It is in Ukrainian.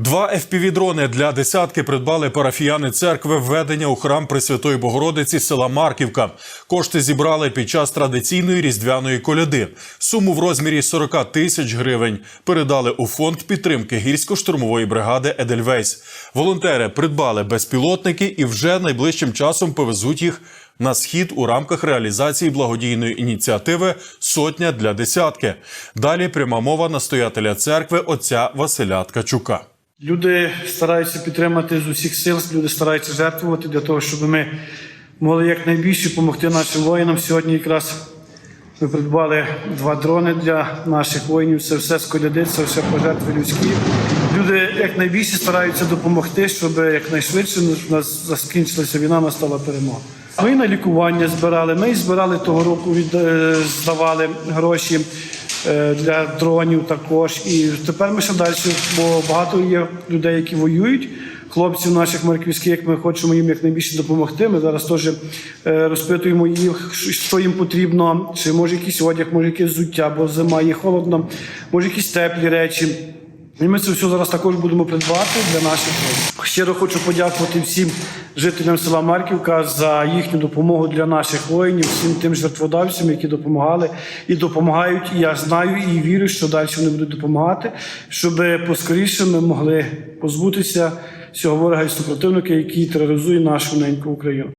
Два FPV-дрони для десятки придбали парафіяни церкви введення у храм Пресвятої Богородиці села Марківка. Кошти зібрали під час традиційної різдвяної коляди. Суму в розмірі 40 тисяч гривень передали у фонд підтримки гірсько-штурмової бригади Едельвейс. Волонтери придбали безпілотники і вже найближчим часом повезуть їх на схід у рамках реалізації благодійної ініціативи Сотня для десятки. Далі пряма мова настоятеля церкви отця Василя Ткачука. Люди стараються підтримати з усіх сил, люди стараються жертвувати для того, щоб ми могли якнайбільше допомогти нашим воїнам. Сьогодні якраз ми придбали два дрони для наших воїнів. Це все це все пожертви людські. Люди якнайбільше стараються допомогти, щоб якнайшвидше у нас закінчилася війна, настала перемога. Ми на лікування збирали. Ми збирали того року, від, е, здавали гроші для дронів також. І тепер ми ще далі, бо багато є людей, які воюють. Хлопців наших марківських, ми хочемо їм якнайбільше допомогти. Ми зараз теж е, розпитуємо їх, що їм потрібно, чи може якийсь одяг, може якесь взуття, бо зима є холодно, може якісь теплі речі. І ми це все зараз також будемо придбати для наших. Щиро хочу подякувати всім жителям села Марківка за їхню допомогу для наших воїнів, всім тим жертводавцям, які допомагали і допомагають. І я знаю і вірю, що далі вони будуть допомагати, щоб поскоріше ми могли позбутися цього ворога і супротивника, який тероризує нашу неньку Україну.